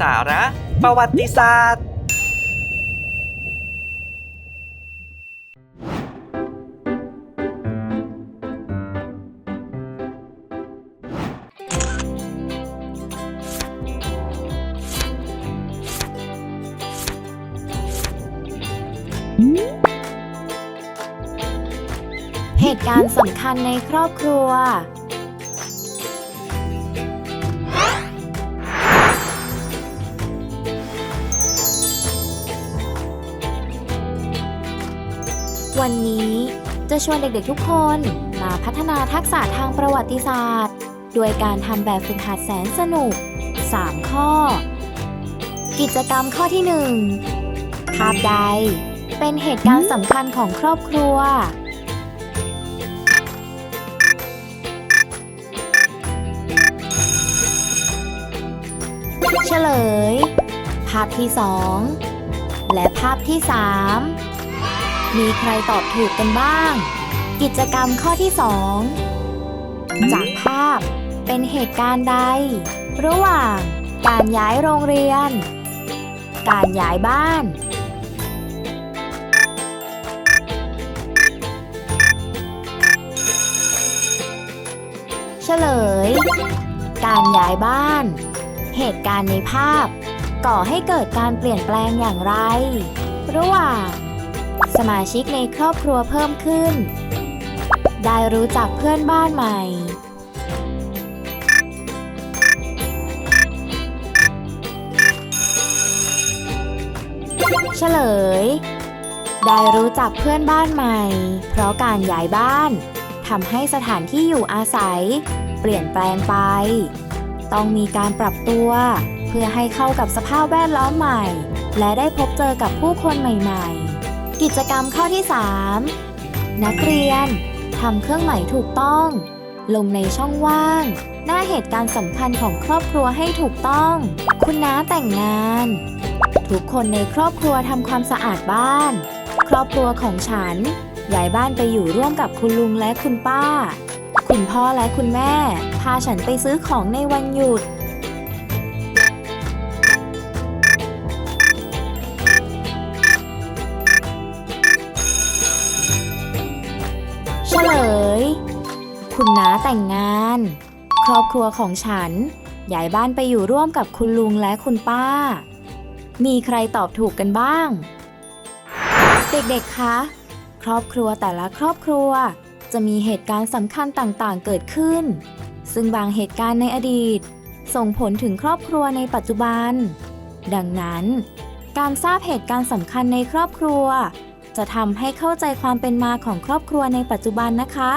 สาระ ประวัติศาสตร์ Mm-hmm. ตุการณ์สำคัญในครอบครัว วันนี้จะชวนเด็กๆทุกคนมาพัฒนาทักษะทางประวัติศาสตร์ ด้วยการทำแบบฝึกหัดแสนสนุก 3 ข้อ กิจกรรมข้อที่ 1 ภาพใดเป็นเหตุการณ์สำคัญของครอบครัว เฉลย ภาพที่สองและภาพที่สามมีใครตอบถูกกันบ้าง กิจกรรมข้อที่สองจากภาพเป็นเหตุการณ์ใด ระหว่าง การย้ายโรงเรียน การย้ายบ้านเฉลย การย้ายบ้าน เหตุการณ์ในภาพ ก่อให้เกิดการเปลี่ยนแปลงอย่างไร ระหว่างสมาชิกในครอบครัวเพิ่มขึ้น ได้รู้จักเพื่อนบ้านใหม่ เฉลย ได้รู้จักเพื่อนบ้านใหม่ เพราะการย้ายบ้านทำให้สถานที่อยู่อาศัย เปลี่ยนแปลงไป ต้องมีการปรับตัว เพื่อให้เข้ากับสภาพแวดล้อมใหม่ และได้พบเจอกับผู้คนใหม่ๆ กิจกรรมข้อที่ 3 นักเรียนทำเครื่องหมายถูกต้อง ลงในช่องว่าง หน้าเหตุการณ์สำคัญของครอบครัวให้ถูกต้อง คุณน้าแต่งงาน ทุกคนในครอบครัวทำความสะอาดบ้าน ครอบครัวของฉันย้ายบ้านไปอยู่ร่วมกับคุณลุงและคุณป้า คุณพ่อและคุณแม่ พาฉันไปซื้อของในวันหยุด เฉลย คุณน้าแต่งงาน ครอบครัวของฉันย้ายบ้านไปอยู่ร่วมกับคุณลุงและคุณป้า มีใครตอบถูกกันบ้าง เด็กๆ คะ ครอบครัวแต่ละครอบครัว จะมีเหตุการณ์สำคัญต่างๆ เกิดขึ้น ซึ่งบางเหตุการณ์ในอดีต ส่งผลถึงครอบครัวในปัจจุบัน ดังนั้น การทราบเหตุการณ์สำคัญในครอบครัว จะทำให้เข้าใจความเป็นมาของครอบครัวในปัจจุบันนะคะ